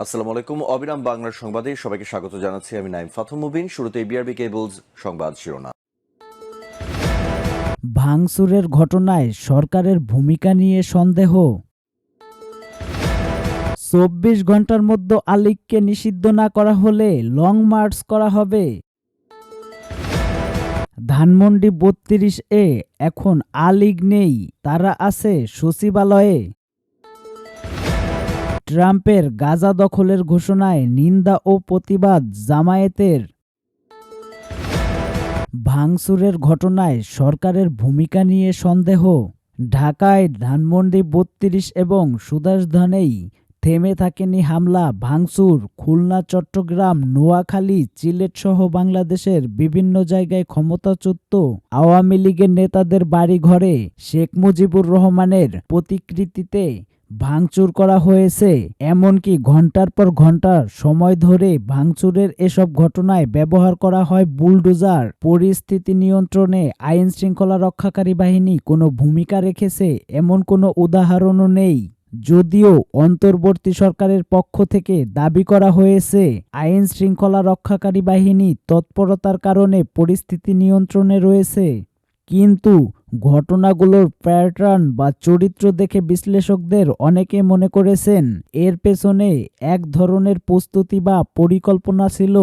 আসসালামু আলাইকুম। অবিরাম বাংলার সংবাদে সবাইকে স্বাগত জানাচ্ছি আমি নাইম ফাথুম মুবিন। শুরুতে বিআরবি কেবলস সংবাদ শিরোনাম। ভাঙচুরের ঘটনায় সরকারের ভূমিকা নিয়ে সন্দেহ। চব্বিশ ঘণ্টার মধ্যে আলিককে নিষিদ্ধ না করা হলে লং মার্চ করা হবে। ধানমন্ডি বত্রিশ এ এখন আলিগ নেই, তারা আছে সচিবালয়ে। ট্রাম্পের গাজা দখলের ঘোষণায় নিন্দা ও প্রতিবাদ জামায়াতের। ভাঙচুরের ঘটনায় সরকারের ভূমিকা নিয়ে সন্দেহ। ঢাকায় ধানমন্ডি বত্রিশ এবং সুদাসধানেই থেমে থাকেনি হামলা, ভাঙচুর, খুলনা, চট্টগ্রাম, নোয়াখালী সিলেটসহ বাংলাদেশের বিভিন্ন জায়গায় ক্ষমতাচ্যুত আওয়ামী লীগের নেতাদের বাড়িঘরে শেখ মুজিবুর রহমানের প্রতিকৃতিতে ভাঙচুর করা হয়েছে, এমনকি ঘণ্টার পর ঘণ্টা সময় ধরে ভাঙচুরের এসব ঘটনায় ব্যবহার করা হয় বুলডোজার। পরিস্থিতি নিয়ন্ত্রণে আইন শৃঙ্খলা রক্ষাকারী বাহিনী কোনো ভূমিকা রেখেছে, এমন কোনো উদাহরণও নেই। যদিও অন্তর্বর্তী সরকারের পক্ষ থেকে দাবি করা হয়েছে, আইন শৃঙ্খলা রক্ষাকারী বাহিনী তৎপরতার কারণে পরিস্থিতি নিয়ন্ত্রণে রয়েছে। কিন্তু ঘটনাগুলোর প্যাটার্ন বা চরিত্র দেখে বিশ্লেষকদের অনেকে মনে করেছেন এর পেছনে এক ধরনের প্রস্তুতি বা পরিকল্পনা ছিল।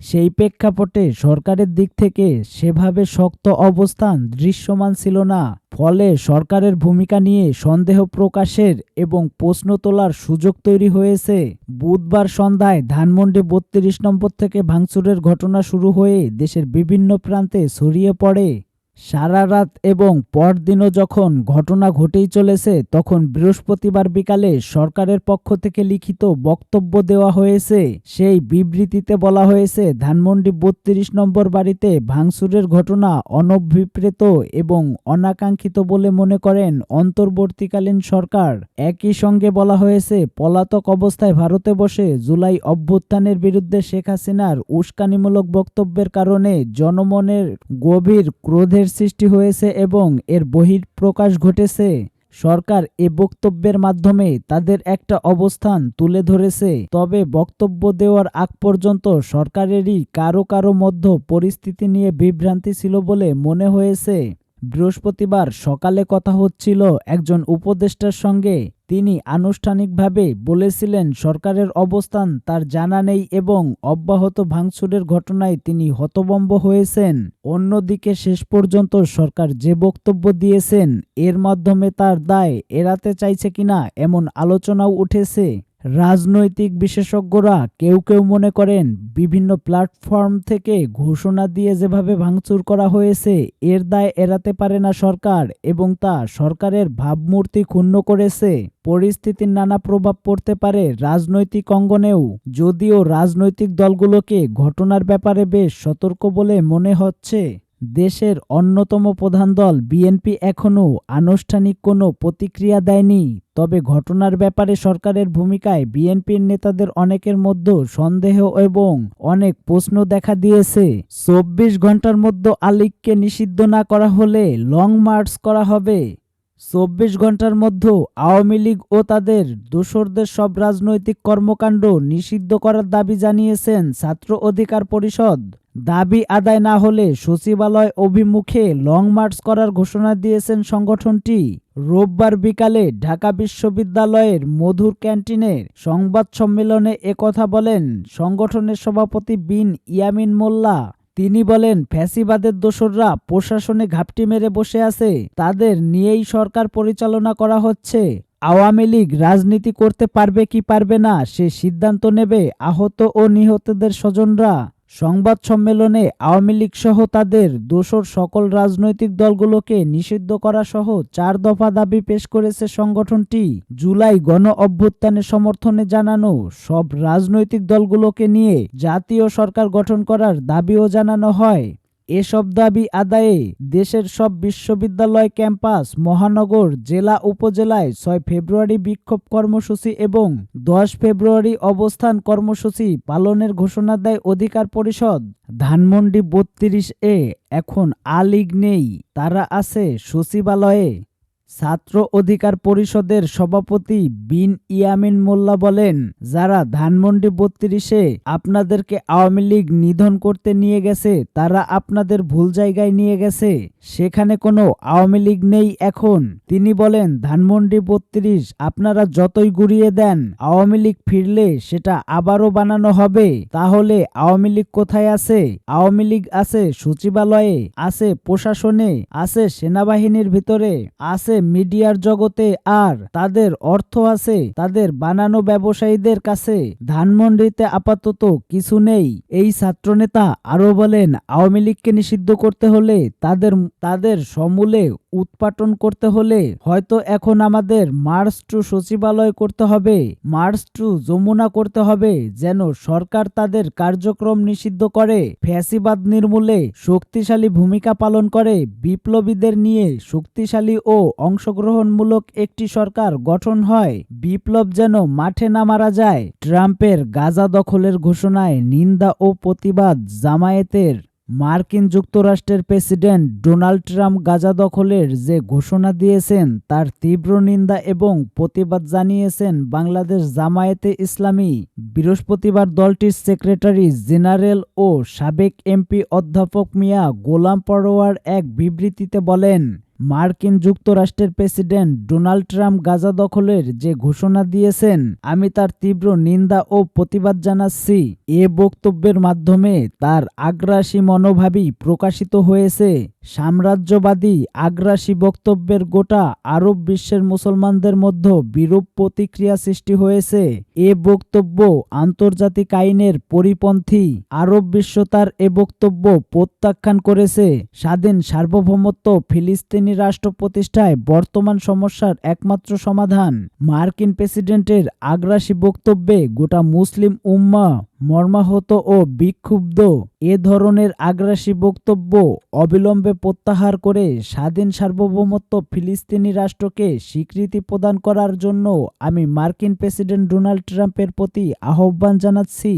সেই প্রেক্ষাপটে সরকারের দিক থেকে সেভাবে শক্ত অবস্থান দৃশ্যমান ছিল না। ফলে সরকারের ভূমিকা নিয়ে সন্দেহ প্রকাশের এবং প্রশ্ন তোলার সুযোগ তৈরি হয়েছে। বুধবার সন্ধ্যায় ধানমন্ডি বত্রিশ নম্বর থেকে ভাঙচুরের ঘটনা শুরু হয়ে দেশের বিভিন্ন প্রান্তে ছড়িয়ে পড়ে। সারা রাত এবং পরদিনও যখন ঘটনা ঘটেই চলেছে, তখন বৃহস্পতিবার বিকালে সরকারের পক্ষ থেকে লিখিত বক্তব্য দেওয়া হয়েছে। সেই বিবৃতিতে বলা হয়েছে, ধানমন্ডি বত্রিশ নম্বর বাড়িতে ভাঙচুরের ঘটনা অনভিপ্রেত এবং অনাকাঙ্ক্ষিত বলে মনে করেন অন্তর্বর্তীকালীন সরকার। একই সঙ্গে বলা হয়েছে, পলাতক অবস্থায় ভারতে বসে জুলাই অভ্যুত্থানের বিরুদ্ধে শেখ হাসিনার উস্কানিমূলক বক্তব্যের কারণে জনমনের গভীর ক্রোধের সৃষ্টি হয়েছে এবং এর বহির প্রকাশ ঘটেছে। সরকার এ বক্তব্যের মাধ্যমে তাদের একটা অবস্থান তুলে ধরেছে। তবে বক্তব্য দেওয়ার আগ পর্যন্ত সরকারেরই কারও কারও মধ্য পরিস্থিতি নিয়ে বিভ্রান্তি ছিল বলে মনে হয়েছে। বৃহস্পতিবার সকালে কথা হচ্ছিল একজন উপদেষ্টার সঙ্গে। তিনি আনুষ্ঠানিকভাবে বলেছিলেন, সরকারের অবস্থান তার জানা নেই এবং অব্যাহত ভাঙচুরের ঘটনায় তিনি হতবম্ব হয়েছেন। অন্যদিকে শেষ পর্যন্ত সরকার যে বক্তব্য দিয়েছেন, এর মাধ্যমে তার দায় এড়াতে চাইছে কিনা এমন আলোচনাও উঠেছে। রাজনৈতিক বিশেষজ্ঞরা কেউ কেউ মনে করেন বিভিন্ন প্ল্যাটফর্ম থেকে ঘোষণা দিয়ে যেভাবে ভাঙচুর করা হয়েছে, এর দায় এড়াতে পারে না সরকার এবং তা সরকারের ভাবমূর্তি ক্ষুণ্ণ করেছে। পরিস্থিতির নানা প্রভাব পড়তে পারে রাজনৈতিক অঙ্গনেও। যদিও রাজনৈতিক দলগুলোকে ঘটনার ব্যাপারে বেশ সতর্ক বলে মনে হচ্ছে। দেশের অন্যতম প্রধান দল বিএনপি এখনও আনুষ্ঠানিক কোনো প্রতিক্রিয়া দেয়নি। তবে ঘটনার ব্যাপারে সরকারের ভূমিকায় বিএনপির নেতাদের অনেকের মধ্যে সন্দেহ এবং অনেক প্রশ্ন দেখা দিয়েছে। চব্বিশ ঘণ্টার মধ্যে আলিককে নিষিদ্ধ না করা হলে লং মার্চ করা হবে। চব্বিশ ঘণ্টার মধ্যে আওয়ামী লীগ ও তাদের দোসরদের সব রাজনৈতিক কর্মকাণ্ড নিষিদ্ধ করার দাবি জানিয়েছেন ছাত্র অধিকার পরিষদ। দাবি আদায় না হলে সচিবালয় অভিমুখে লং মার্চ করার ঘোষণা দিয়েছেন সংগঠনটি। রোববার বিকালে ঢাকা বিশ্ববিদ্যালয়ের মধুর ক্যান্টিনে সংবাদ সম্মেলনে একথা বলেন সংগঠনের সভাপতি বিন ইয়ামিন মোল্লা। তিনি বলেন, ফ্যাসিবাদের দোসররা প্রশাসনে ঘাপটি মেরে বসে আছে, তাদের নিয়েই সরকার পরিচালনা করা হচ্ছে। আওয়ামী লীগ রাজনীতি করতে পারবে কি পারবে না সে সিদ্ধান্ত নেবে আহত ও নিহতদের স্বজনরা। সংবাদ সম্মেলনে আওয়ামী লীগ সহ তাদের দোসর সকল রাজনৈতিক দলগুলোকে নিষিদ্ধ করা সহ চার দফা দাবি পেশ করেছে সংগঠনটি। জুলাই গণ অভ্যুত্থানে সমর্থনে জানানো সব রাজনৈতিক দলগুলোকে নিয়ে জাতীয় সরকার গঠন করার দাবিও জানানো হয়। এসব দাবি আদায়ে দেশের সব বিশ্ববিদ্যালয় ক্যাম্পাস, মহানগর, জেলা উপজেলায় ছয় ফেব্রুয়ারি বিক্ষোভ কর্মসূচি এবং দশ ফেব্রুয়ারি অবস্থান কর্মসূচি পালনের ঘোষণা দেয় অধিকার পরিষদ। ধানমন্ডি বত্রিশ এ এখন আলিগ নেই, তারা আছে সচিবালয়ে। ছাত্র অধিকার পরিষদের সভাপতি বিন ইয়ামিন মোল্লা বলেন, যারা ধানমন্ডি বত্রিশে আপনাদেরকে আওয়ামী লীগ নিধন করতে নিয়ে গেছে, তারা আপনাদের ভুল জায়গায় নিয়ে গেছে। সেখানে কোনো আওয়ামী লীগ নেই এখন। তিনি বলেন, ধানমন্ডি বত্রিশ, আপনারা যতই গুড়িয়ে দেন, আওয়ামী লীগ ফিরলে সেটা আবারও বানানো হবে। তাহলে আওয়ামী লীগ কোথায় আছে? আওয়ামী লীগ আছে সচিবালয়ে, আছে প্রশাসনে, আছে সেনাবাহিনীর ভিতরে, আছে মিডিয়ার জগতে, আর তাদের অর্থ আছে, তাদের বানানো ব্যবসায়ীদের কাছে। ধানমন্ডিতে আপাতত কিছু নেই। এই ছাত্রনেতা আরও বলেন, আওয়ামী লীগকে নিষিদ্ধ করতে হলে তাদের তাদের সমূলে উৎপাটন করতে হলে হয়তো এখন আমাদের মার্চ টু সচিবালয় করতে হবে মার্চ টু যমুনা করতে হবে, যেন সরকার তাদের কার্যক্রম নিষিদ্ধ করে, ফ্যাসিবাদ নির্মূলে শক্তিশালী ভূমিকা পালন করে, বিপ্লবীদের নিয়ে শক্তিশালী ও অংশগ্রহণমূলক একটি সরকার গঠন হয়। বিপ্লব যেন মাঠে না মারা যায়, ট্রাম্পের গাজা দখলের ঘোষণায় নিন্দা ও প্রতিবাদ জামায়াতের মার্কিন যুক্তরাষ্ট্রের প্রেসিডেন্ট ডোনাল্ড ট্রাম্প গাজা দখলের যে ঘোষণা দিয়েছেন তার তীব্র নিন্দা এবং প্রতিবাদ জানিয়েছেন বাংলাদেশ জামায়াতে ইসলামী। বৃহস্পতিবার দলটির সেক্রেটারি জেনারেল ও সাবেক এমপি অধ্যাপক মিয়া গোলাম পরোয়ার এক বিবৃতিতে বলেন মার্কিন যুক্তরাষ্ট্রের প্রেসিডেন্ট ডোনাল্ড ট্রাম্প গাজা দখলের যে ঘোষণা দিয়েছেন, আমি তার তীব্র নিন্দা ও প্রতিবাদ জানাচ্ছি। এ বক্তব্যের মাধ্যমে তার আগ্রাসী মনোভাবই প্রকাশিত হয়েছে। সাম্রাজ্যবাদী আগ্রাসী বক্তব্যের গোটা আরব বিশ্বের মুসলমানদের মধ্যে বিরূপ প্রতিক্রিয়া সৃষ্টি হয়েছে। এ বক্তব্য আন্তর্জাতিক আইনের পরিপন্থী আরব বিশ্ব তার এ বক্তব্য প্রত্যাখ্যান করেছে। স্বাধীন সার্বভৌমত্ব ফিলিস্তিনি রাষ্ট্র প্রতিষ্ঠায় বর্তমান সমস্যার একমাত্র সমাধান। মার্কিন প্রেসিডেন্টের আগ্রাসী বক্তব্যে গোটা মুসলিম উম্মা মর্মাহত ও বিক্ষুব্ধ। এ ধরনের আগ্রাসী বক্তব্য অবিলম্বে প্রত্যাহার করে স্বাধীন সার্বভৌমত্ব ফিলিস্তিনি রাষ্ট্রকে স্বীকৃতি প্রদান করার জন্য আমি মার্কিন প্রেসিডেন্ট ডোনাল্ড ট্রাম্পের প্রতি আহ্বান জানাচ্ছি।